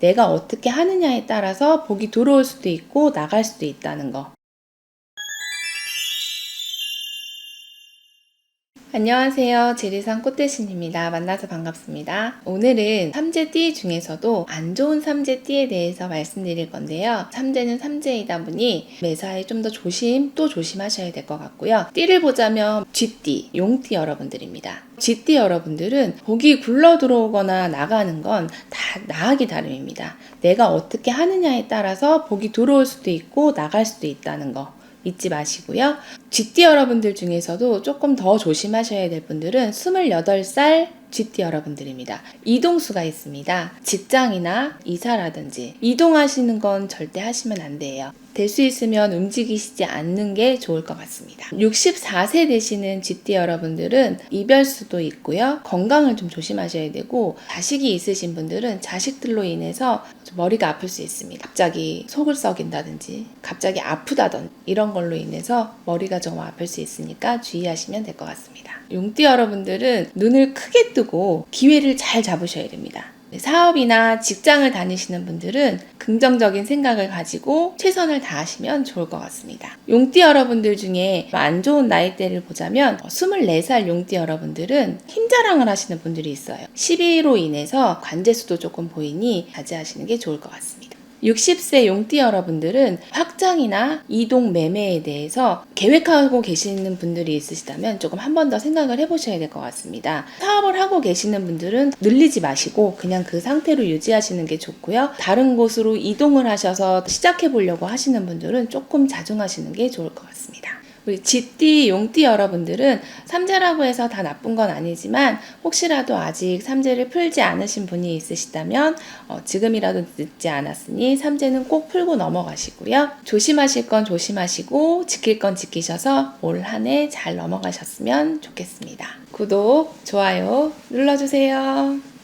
내가 어떻게 하느냐에 따라서 복이 들어올 수도 있고 나갈 수도 있다는 거. 안녕하세요. 지리산 꽃대신입니다. 만나서 반갑습니다. 오늘은 삼재띠 중에서도 안 좋은 삼재띠에 대해서 말씀드릴 건데요. 삼재는 삼재이다 보니 매사에 좀 더 조심 또 조심하셔야 될 것 같고요. 띠를 보자면 쥐띠, 용띠 여러분들입니다. 쥐띠 여러분들은 복이 굴러 들어오거나 나가는 건 다 나하기 다름입니다. 내가 어떻게 하느냐에 따라서 복이 들어올 수도 있고 나갈 수도 있다는 거. 잊지 마시고요. 쥐띠 여러분들 중에서도 조금 더 조심하셔야 될 분들은 28살 쥐띠 여러분들입니다. 이동수가 있습니다. 직장이나 이사라든지 이동하시는 건 절대 하시면 안 돼요. 될 수 있으면 움직이시지 않는 게 좋을 것 같습니다. 64세 되시는 쥐띠 여러분들은 이별수도 있고요. 건강을 좀 조심하셔야 되고 자식이 있으신 분들은 자식들로 인해서 좀 머리가 아플 수 있습니다. 갑자기 속을 썩인다든지 갑자기 아프다든지 이런 걸로 인해서 머리가 좀 아플 수 있으니까 주의하시면 될 것 같습니다. 용띠 여러분들은 눈을 크게 뜨고 기회를 잘 잡으셔야 됩니다. 네, 사업이나 직장을 다니시는 분들은 긍정적인 생각을 가지고 최선을 다하시면 좋을 것 같습니다. 용띠 여러분들 중에 안 좋은 나이대를 보자면 24살 용띠 여러분들은 힘 자랑을 하시는 분들이 있어요. 12로 인해서 관제수도 조금 보이니 자제하시는 게 좋을 것 같습니다. 60세 용띠 여러분들은 확장이나 이동 매매에 대해서 계획하고 계시는 분들이 있으시다면 조금 한 번 더 생각을 해보셔야 될 것 같습니다. 사업을 하고 계시는 분들은 늘리지 마시고 그냥 그 상태로 유지하시는 게 좋고요. 다른 곳으로 이동을 하셔서 시작해 보려고 하시는 분들은 조금 자중하시는 게 좋을 것 같습니다. 우리 쥐띠, 용띠 여러분들은 삼재라고 해서 다 나쁜 건 아니지만 혹시라도 아직 삼재를 풀지 않으신 분이 있으시다면 어, 지금이라도 늦지 않았으니 삼재는 꼭 풀고 넘어가시고요. 조심하실 건 조심하시고 지킬 건 지키셔서 올 한 해 잘 넘어가셨으면 좋겠습니다. 구독, 좋아요 눌러주세요.